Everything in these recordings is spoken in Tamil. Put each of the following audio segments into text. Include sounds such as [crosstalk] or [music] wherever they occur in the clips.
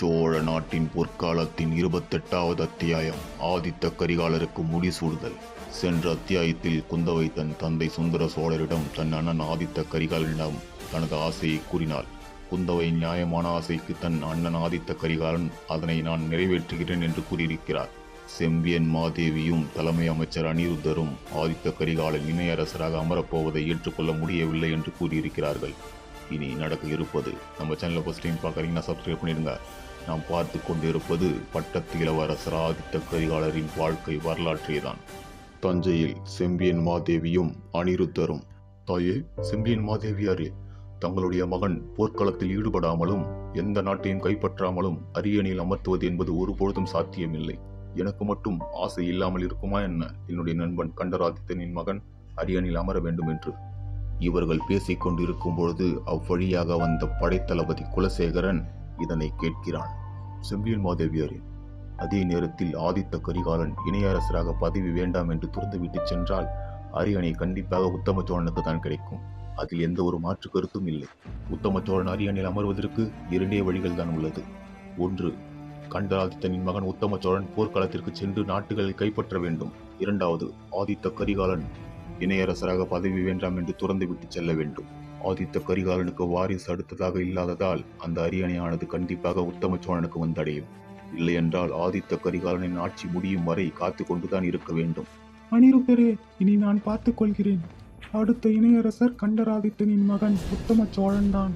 சோழ நாட்டின் பொற்காலத்தின் இருபத்தெட்டாவது அத்தியாயம். ஆதித்த கரிகாலருக்கு முடிசூடுதல் சென்ற அத்தியாயத்தில் குந்தவை தன் தந்தை சுந்தர சோழரிடம் தன் அண்ணன் ஆதித்த கரிகாலனிடம் தனது ஆசையை கூறினாள். குந்தவை நியாயமான ஆசைக்கு தன் அண்ணன் ஆதித்த கரிகாலன் அதனை நான் நிறைவேற்றுகிறேன் என்று கூறியிருக்கிறார். செம்பியன் மாதேவியும் தலைமை அமைச்சர் அனிருத்தரும் ஆதித்த கரிகாலன் இணையரசராக அமரப்போவதை ஏற்றுக்கொள்ள முடியவில்லை என்று கூறியிருக்கிறார்கள். இனி நடக்க இருப்பது நம்ம சேனலை ஃபஸ்ட் டைம் பார்க்குறீங்கன்னா சப்ஸ்கிரைப் பண்ணிடுங்க. நாம் பார்த்து கொண்டிருப்பது பட்டத்து இளவரசர் ஆதித்த கரிகாலரின் வாழ்க்கை வரலாற்றை தான் தஞ்சையில் செம்பியன் மாதேவியும் அனிருத்தரும். தாயே செம்பியன் மாதேவியாரே தங்களுடைய மகன் போர்க்களத்தில் ஈடுபடாமலும் எந்த நாட்டையும் கைப்பற்றாமலும் அரியணையில் அமர்த்துவது என்பது ஒருபொழுதும் சாத்தியமில்லை. எனக்கு மட்டும் ஆசை இல்லாமல் இருக்குமா என்ன? என்னுடைய நண்பன் கண்டராதித்தனின் மகன் அரியணையில் அமர வேண்டும் என்று. இவர்கள் பேசிக் கொண்டிருக்கும் பொழுது அவ்வழியாக வந்த படைத்தளபதி குலசேகரன் இதனை கேட்கிறான். செம்பியன் மாதேவியரே அதே நேரத்தில் ஆதித்த கரிகாலன் இணையரசராக பதவி வேண்டாம் என்று துறந்துவிட்டு சென்றால் அரியணை கண்டிப்பாக உத்தம சோழனுக்கு தான் கிடைக்கும். அதில் எந்த ஒரு மாற்று கருத்தும் இல்லை. உத்தம சோழன் அரியணையில் அமர்வதற்கு இரண்டே வழிகள் தான் உள்ளது. ஒன்று கண்டராதித்தனின் மகன் உத்தம சோழன் போர்க்களத்திற்கு சென்று நாட்டுகளை கைப்பற்ற வேண்டும். இரண்டாவது ஆதித்த கரிகாலன் இணையரசராக பதவி வேண்டாம் என்று துறந்துவிட்டு செல்ல வேண்டும். ஆதித்த கரிகாலனுக்கு வாரிசு அடுத்ததாக இல்லாததால் அந்த அரியணையானது கண்டிப்பாக உத்தம சோழனுக்கு வந்தடையும். இல்லையென்றால் ஆதித்த கரிகாலனின் ஆட்சி முடியும் வரை காத்து கொண்டுதான் இருக்க வேண்டும். அனிருத்தரே இனி நான் பார்த்துக் கொள்கிறேன். அடுத்த இணையரசர் கண்டராதித்தனின் மகன் உத்தம சோழன்தான்.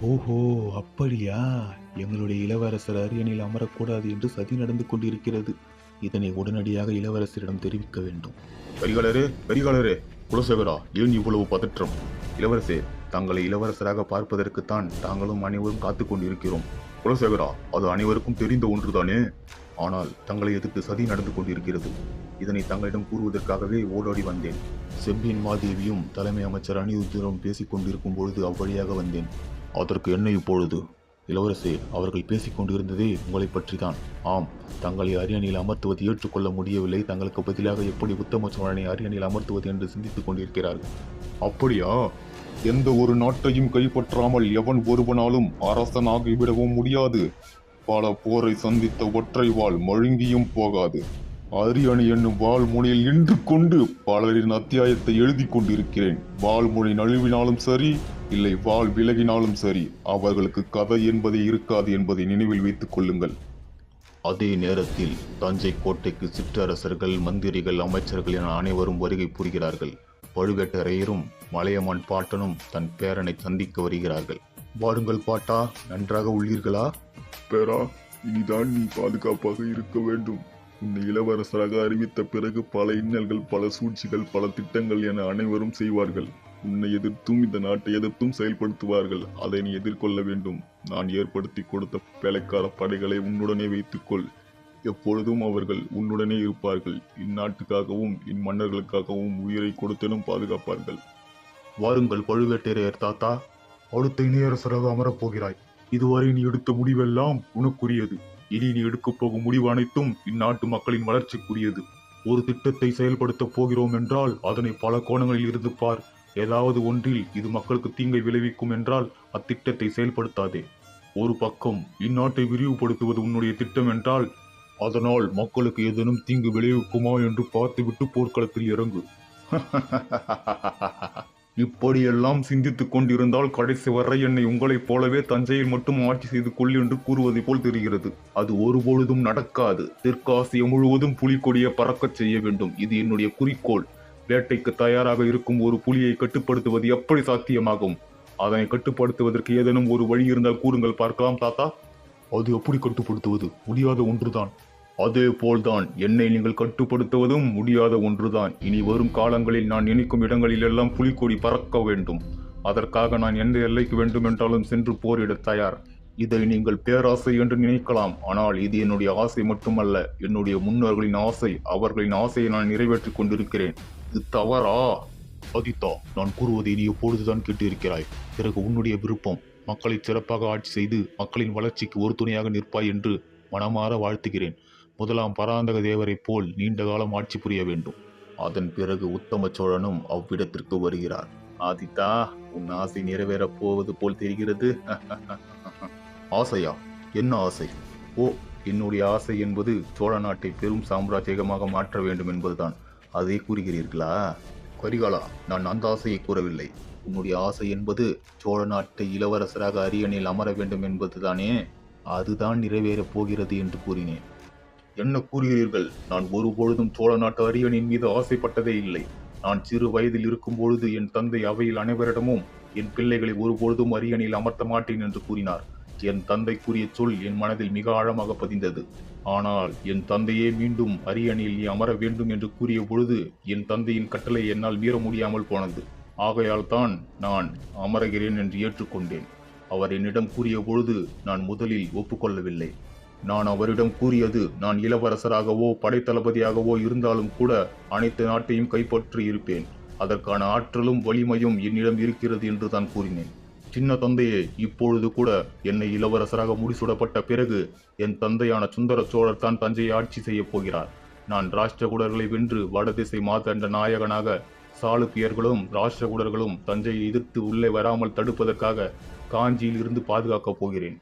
ஓஹோ அப்படியா? எங்களுடைய இளவரசர் அரியணையில் அமரக்கூடாது என்று சதி நடந்து கொண்டிருக்கிறது. இதனை உடனடியாக இளவரசரிடம் தெரிவிக்க வேண்டும். கரிகாலரே கரிகாலரே! குலசேகரா ஏன் இவ்வளவு பதற்றம்? இளவரசே தங்களை இளவரசராக பார்ப்பதற்குத்தான் தாங்களும் அனைவரும் காத்து கொண்டிருக்கிறோம். குலசேகரா அது அனைவருக்கும் தெரிந்த ஒன்றுதானே? ஆனால் தங்களை எதிர்த்து சதி நடந்து கொண்டிருக்கிறது. இதனை தங்களிடம் கூறுவதற்காகவே ஓடோடி வந்தேன். செம்பியின் மாதேவியும் தலைமை அமைச்சர் அனிருத்தரும் பேசிக் கொண்டிருக்கும் பொழுது அவ்வழியாக வந்தேன். அதற்கு என்ன இப்பொழுது? இளவரசே அவர்கள் பேசிக் கொண்டிருந்ததே உங்களை பற்றிதான். ஆம் தங்களை அரியணையில் அமர்த்துவது ஏற்றுக்கொள்ள முடியவில்லை. தங்களுக்கு பதிலாக எப்படி உத்தம சோழனை அரியணையில் அமர்த்துவது என்று சிந்தித்துக் கொண்டிருக்கிறார்கள்? அப்படியா? எந்த ஒரு நாட்டையும் கைப்பற்றாமல் எவன் ஒருவனாலும் அரசனாகிவிடவும் முடியாது. பல போரை சந்தித்த ஒற்றை வாள் மழுங்கியும் போகாது. அரியணை என்னும் வாள் நின்று கொண்டு பலரின் அத்தியாயத்தை எழுதி கொண்டிருக்கிறேன். வாழ்முனை நழுவினாலும் சரி இல்லை வாள் விலகினாலும் சரி அவர்களுக்கு கதை என்பதே இருக்காது என்பதை நினைவில் வைத்துக் கொள்ளுங்கள். அதே நேரத்தில் தஞ்சை கோட்டைக்கு சிற்றரசர்கள் மந்திரிகள் அமைச்சர்கள் என அனைவரும் வருகை புரிகிறார்கள். பழுவேட்டரையரும் மலையமான் பாட்டனும் தன் பேரனை சந்திக்க வருகிறார்கள். வாருங்கள் பாட்டா நன்றாக உள்ளீர்களா? பேரா இனிதான் நீ பாதுகாப்பாக இருக்க வேண்டும். இளவரசராக அறிவித்த பிறகு பல இன்னல்கள் பல சூழ்ச்சிகள் பல திட்டங்கள் என அனைவரும் செய்வார்கள். உன்னை எதிர்த்தும் இந்த நாட்டை எதிர்த்தும் செயல்படுத்துவார்கள். அதை நீ எதிர்கொள்ள வேண்டும். நான் ஏற்படுத்தி கொடுத்த வேலைக்கார படைகளை உன்னுடனே வைத்துக்கொள். எப்பொழுதும் அவர்கள் உன்னுடனே இருப்பார்கள். இந்நாட்டுக்காகவும் இம்மன்னர்களுக்காகவும் உயிரை கொடுத்தனும் பாதுகாப்பார்கள். வாருங்கள் பழுவேட்டரையர் தாத்தா. அடுத்த இணையரசராக அமரப் போகிறாய். இதுவரை நீ எடுத்த முடிவெல்லாம் உனக்குரியது. இனி நீ எடுக்கப் போகும் முடிவு அனைத்தும் இந்நாட்டு மக்களின் வளர்ச்சிக்குரியது. ஒரு திட்டத்தை செயல்படுத்தப் போகிறோம் என்றால் அதனை பல கோணங்களில் இருந்து பார். ஏதாவது ஒன்றில் இது மக்களுக்கு தீங்கை விளைவிக்கும் என்றால் அத்திட்டத்தை செயல்படுத்தாதே. ஒரு பக்கம் இந்நாட்டை விரிவுபடுத்துவது உன்னுடைய திட்டம் என்றால் அதனால் மக்களுக்கு ஏதேனும் தீங்கு விளைவிக்குமா என்று பார்த்துவிட்டு போர்க்களத்தில் இறங்கு. [laughs] இப்படியெல்லாம் சிந்தித்துக் கொண்டிருந்தால் கடைசி வரை என்னை உங்களைப் போலவே தஞ்சையில் மட்டும் ஆட்சி செய்து கொள் என்று கூறுவதை போல் தெரிகிறது. அது ஒருபொழுதும் நடக்காது. தெற்காசியம் முழுவதும் புலிக்கொடியை பறக்கச் செய்ய வேண்டும். இது என்னுடைய குறிக்கோள். வேட்டைக்கு தயாராக இருக்கும் ஒரு புலியை கட்டுப்படுத்துவது எப்படி சாத்தியமாகும்? அதனை கட்டுப்படுத்துவதற்கு ஏதேனும் ஒரு வழி இருந்தால் கூறுங்கள் பார்க்கலாம் தாத்தா. அது எப்படி கட்டுப்படுத்துவது? முடியாத ஒன்றுதான். அதே போல்தான் என்னை நீங்கள் கட்டுப்படுத்துவதும் முடியாத ஒன்றுதான். இனி வரும் காலங்களில் நான் நினைக்கும் இடங்களிலெல்லாம் புலிக்கொடி பறக்க வேண்டும். அதற்காக நான் எந்த எல்லைக்கு வேண்டுமென்றாலும் சென்று போரிட தயார். இதை நீங்கள் பேராசை என்று நினைக்கலாம். ஆனால் இது என்னுடைய ஆசை மட்டுமல்ல. என்னுடைய முன்னோர்களின் ஆசை அவர்களின் ஆசையை நான் நிறைவேற்றிக் கொண்டிருக்கிறேன். இது தவறா? ஆதித்தா நான் கூறுவதை நீ எப்பொழுதுதான் கேட்டிருக்கிறாய்? பிறகு உன்னுடைய விருப்பம். மக்களை சிறப்பாக ஆட்சி செய்து மக்களின் வளர்ச்சிக்கு ஒரு துணையாக நிற்பாய் என்று மனமாற வாழ்த்துகிறேன். முதலாம் பராந்தக தேவரைப் போல் நீண்ட காலம் ஆட்சி புரிய வேண்டும். அதன் பிறகு உத்தம சோழனும் அவ்விடத்திற்கு வருகிறார். ஆதித்தா உன் ஆசை நிறைவேறப் போவது போல் தெரிகிறது. [laughs] ஆசையா? என்ன ஆசை? ஓ என்னுடைய ஆசை என்பது சோழ நாட்டை பெரும் சாம்ராஜ்யமாக மாற்ற வேண்டும் என்பதுதான். அதை கூறுகிறீர்களா? கரிகாலா நான் அந்த ஆசையை கூறவில்லை. உன்னுடைய ஆசை என்பது சோழ நாட்டை இளவரசராக அரியணையில் அமர வேண்டும் என்பதுதானே? அதுதான் நிறைவேறப் போகிறது என்று கூறினேன். என்ன கூறுகிறீர்கள்? நான் ஒருபொழுதும் சோழ நாட்டு அரியணின் மீது ஆசைப்பட்டதே இல்லை. நான் சிறு வயதில் இருக்கும்பொழுது என் தந்தை அவையில் அனைவரிடமும் என் பிள்ளைகளை ஒருபொழுதும் அரியணையில் அமர்த்த மாட்டேன் என்று கூறினார். என் தந்தை கூறிய சொல் என் மனதில் மிக ஆழமாக பதிந்தது. ஆனால் என் தந்தையே மீண்டும் அரியணையில் நீ அமர வேண்டும் என்று கூறிய பொழுது என் தந்தையின் கட்டளை என்னால் மீற முடியாமல் போனது. ஆகையால் தான் நான் அமருகிறேன் என்று ஏற்றுக்கொண்டேன். அவர் என்னிடம் கூறிய பொழுது நான் முதலில் ஒப்புக்கொள்ளவில்லை. நான் அவரிடம் கூறியது நான் இளவரசராகவோ படைத்தளபதியாகவோ இருந்தாலும் கூட அனைத்து நாட்டையும் கைப்பற்றி இருப்பேன். அதற்கான ஆற்றலும் வலிமையும் என்னிடம் இருக்கிறது என்று தான் கூறினேன். சின்ன தந்தையே இப்பொழுது கூட என்னை இளவரசராக முடிசூடப்பட்ட பிறகு என் தந்தையான சுந்தர சோழர் தான் தஞ்சையை ஆட்சி செய்யப் போகிறார். நான் ராஷ்டிரகுடர்களை வென்று வடதிசை மாதண்ட நாயகனாக சாளுக்கியர்களும் ராஷ்டிரகுடர்களும் தஞ்சையை எதிர்த்து உள்ளே வராமல் தடுப்பதற்காக காஞ்சியில் இருந்து பாதுகாக்கப் போகிறேன்.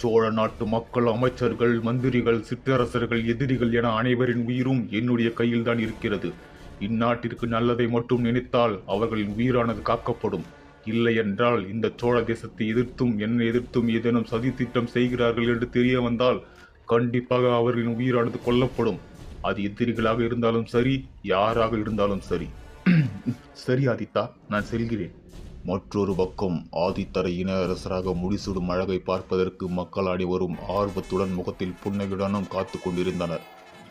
சோழ நாட்டு மக்கள் அமைச்சர்கள் மந்திரிகள் சிற்றரசர்கள் எதிரிகள் என அனைவரின் உயிரும் என்னுடைய கையில்தான் இருக்கிறது. இந்நாட்டிற்கு நல்லதை மட்டும் நினைத்தால் அவர்களின் உயிரானது காக்கப்படும். இல்லை என்றால் இந்த சோழ தேசத்தை எதிர்த்தும் என்னை எதிர்த்தும் ஏதேனும் சதி திட்டம் செய்கிறார்கள் என்று தெரிய வந்தால் கண்டிப்பாக அவர்களின் உயிரானது கொல்லப்படும். அது எதிரிகளாக இருந்தாலும் சரி யாராக இருந்தாலும் சரி. [clears throat] சரி ஆதித்தா நான் செல்கிறேன். மற்றொரு பக்கம் ஆதித்தரை இன அரசராக முடிசூடும் அழகை பார்ப்பதற்கு மக்கள் அனைவரும் ஆர்வத்துடன் முகத்தில் புன்னகையுடனும் காத்து கொண்டிருந்தனர்.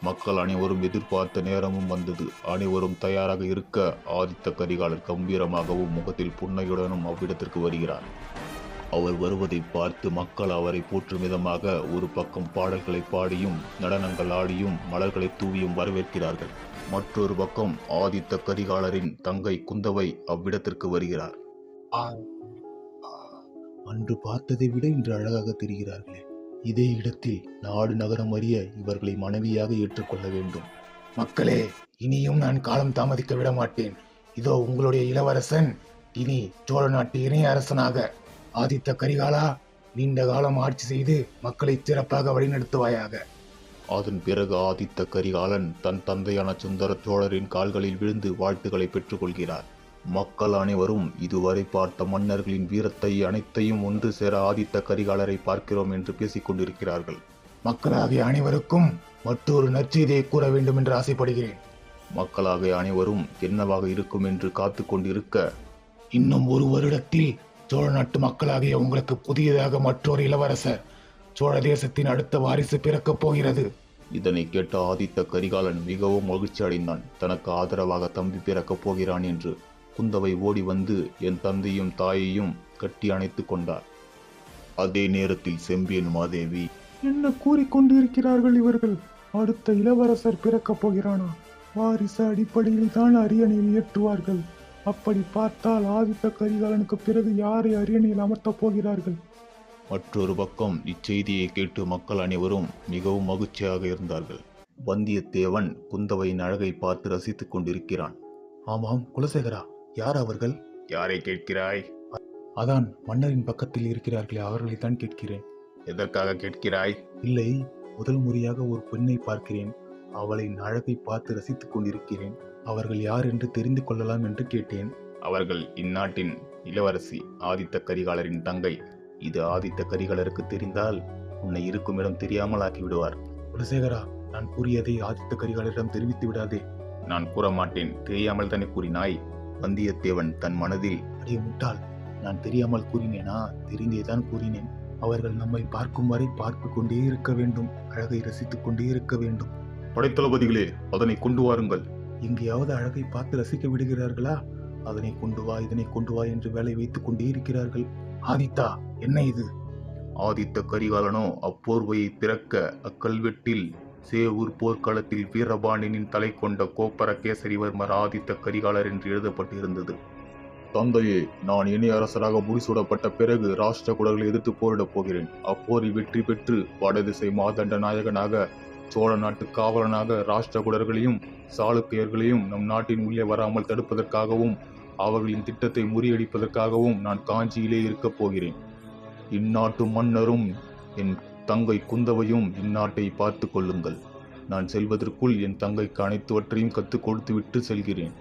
மக்கள் அனைவரும் எதிர்பார்த்த நேரமும் வந்தது. அனைவரும் தயாராக இருக்க ஆதித்த கரிகாலர் கம்பீரமாகவும் முகத்தில் புன்னகையுடனும் அவ்விடத்திற்கு வருகிறார். அவர் வருவதை பார்த்து மக்கள் அவரை போற்றும் விதமாக ஒரு பக்கம் பாடல்களை பாடியும் நடனங்கள் ஆடியும் மலர்களை தூவியும் வரவேற்கிறார்கள். மற்றொரு பக்கம் ஆதித்த கரிகாலரின் தங்கை குந்தவை அவ்விடத்திற்கு வருகிறார். அன்று பார்த்ததை விட இன்று அழகாக தெரிகிறார்களே. இதே இடத்தில் நாடு நகரம் அறிய இவர்களை மனைவியாக ஏற்றுக்கொள்ள வேண்டும். மக்களே இனியும் நான் காலம் தாமதிக்க விட மாட்டேன். இதோ உங்களுடைய இளவரசன். இனி சோழ நாட்டு இணைய அரசனாக ஆதித்த கரிகாலா நீண்ட காலம் ஆட்சி செய்து மக்களை சிறப்பாக வழிநடத்துவாயாக. அதன் பிறகு ஆதித்த கரிகாலன் தன் தந்தையான சுந்தர சோழரின் கால்களில் விழுந்து வாழ்த்துக்களை பெற்றுக்கொள்கிறார். மக்கள் அனைவரும் இதுவரை பார்த்த மன்னர்களின் வீரத்தை அனைத்தையும் ஒன்று சேர ஆதித்த கரிகாலரை பார்க்கிறோம் என்று பேசிக் கொண்டிருக்கிறார்கள். மக்களாகிய அனைவருக்கும் மற்றொரு நற்செய்தியை கூற வேண்டும் என்று ஆசைப்படுகிறேன். மக்களாகிய அனைவரும் என்னவாக இருக்கும் என்று காத்து கொண்டிருக்க. இன்னும் ஒரு வருடத்தில் சோழ நாட்டு மக்களாகிய உங்களுக்கு புதியதாக மற்றொரு இளவரசர் சோழ தேசத்தின் அடுத்த வாரிசு பிறக்கப் போகிறது. இதனை கேட்ட ஆதித்த கரிகாலன் மிகவும் மகிழ்ச்சி அடைந்தான் தனக்கு ஆதரவாக தம்பி பிறக்கப் போகிறான் என்று. குந்தவை ஓடி வந்து என் தந்தையும் தாயையும் கட்டி அணைத்துக் கொண்டார். அதே நேரத்தில் செம்பியன் மாதேவி என்ன கூறிக்கொண்டிருக்கிறார்கள் இவர்கள்? அடுத்த இளவரசர் பிறக்கப் போகிறானா? வாரிசு அடிப்படையில் தான் அரியணையில் ஏற்றுவார்கள் அப்படி பார்த்தால் ஆதித்த கரிகாலனுக்கு பிறகு யாரை அரியணையில் அமர்த்தப் போகிறார்கள்? மற்றொரு பக்கம் இச்செய்தியை கேட்டு மக்கள் அனைவரும் மிகவும் மகிழ்ச்சியாக இருந்தார்கள். வந்தியத்தேவன் குந்தவையின் அழகை பார்த்து ரசித்துக் கொண்டிருக்கிறான். ஆமாம் குலசேகரா. யார் அவர்கள்? யாரை கேட்கிறாய்? அதான் மன்னரின் பக்கத்தில் இருக்கிறார்களே அவர்களைத்தான் கேட்கிறேன். எதற்காக கேட்கிறாய்? இல்லை முதல் முறையாக ஒரு பெண்ணை பார்க்கிறேன். அவளின் அழகை பார்த்து ரசித்துக் கொண்டிருக்கிறேன். அவர்கள் யார் என்று தெரிந்து கொள்ளலாம் என்று கேட்டேன். அவர்கள் இந்நாட்டின் இளவரசி ஆதித்த கரிகாலரின் தங்கை. இது ஆதித்த கரிகாலருக்கு தெரிந்தால் உன்னை இருக்கும் இடம் தெரியாமல் ஆக்கி விடுவார் குலசேகரா நான் கூறியதை ஆதித்த கரிகாலரிடம் தெரிவித்து விடாதே. நான் கூற மாட்டேன் தெரியாமல் தானே கூறினாய்? வந்தியத்தேவன் தன் மனதில் அடைய முட்டாள் நான் தெரியாமல் கூறினேனா? தெரிந்தேதான் கூறினேன். அவர்கள் நம்மை பார்க்கும் வரை பார்த்து கொண்டே இருக்க வேண்டும் அழகை ரசித்துக் கொண்டே இருக்க வேண்டும். படைத்தளபதிகளே அதனை கொண்டு வாருங்கள். எங்கேயாவது அழகை பார்த்து ரசிக்க விடுகிறார்களா? அதனை கொண்டு வா இதனை கொண்டு வா என்று வேலை வைத்துக் கொண்டே இருக்கிறார்கள். ஆதித்தா என்ன இது? ஆதித்த கரிகாலனோ அப்போர்வையை திறக்க அக்கல்வெட்டில் சேவூர் போர்க்களத்தில் வீரபாண்டியனின் தலை கொண்ட கோப்பர கேசரிவர்மர் ஆதித்த கரிகாலர் என்று எழுதப்பட்டிருந்தது. தந்தையே நான் இணைய அரசராக முடிசூடப்பட்ட பிறகு ராஷ்டிரகுடர்களை எதிர்த்து போரிடப் போகிறேன். அப்போரில் வெற்றி பெற்று வடதிசை மாதண்ட நாயகனாக சோழ நாட்டு காவலனாக ராஷ்டிரகுடர்களையும் சாளுக்கியர்களையும் நம் நாட்டின் உள்ளே வராமல் தடுப்பதற்காகவும் அவர்களின் திட்டத்தை முறியடிப்பதற்காகவும் நான் காஞ்சியிலே இருக்கப் போகிறேன். இந்நாட்டு மன்னரும் என் தங்கை குந்தவையும் இந்நாட்டை பார்த்து கொள்ளுங்கள். நான் செல்வதற்குள் என் தங்கைக்கு அனைத்துவற்றையும் கற்றுக் கொடுத்துவிட்டு செல்கிறேன்.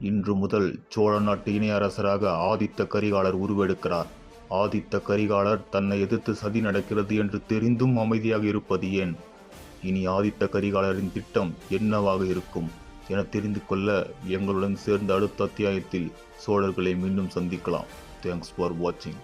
இன்று முதல் சோழ நாட்டு இணை அரசராக ஆதித்த கரிகாலர் உருவெடுக்கிறார். ஆதித்த கரிகாலர் தன்னை எதிர்த்து சதி நடக்கிறது என்று தெரிந்தும் அமைதியாக இருப்பது ஏன்? இனி ஆதித்த கரிகாலரின் திட்டம் என்னவாக இருக்கும்? என தெரிந்து கொள்ள எங்களுடன் சேர்ந்த அடுத்த அத்தியாயத்தில் சோழர்களை மீண்டும் சந்திக்கலாம். தேங்க்ஸ் ஃபார் வாட்சிங்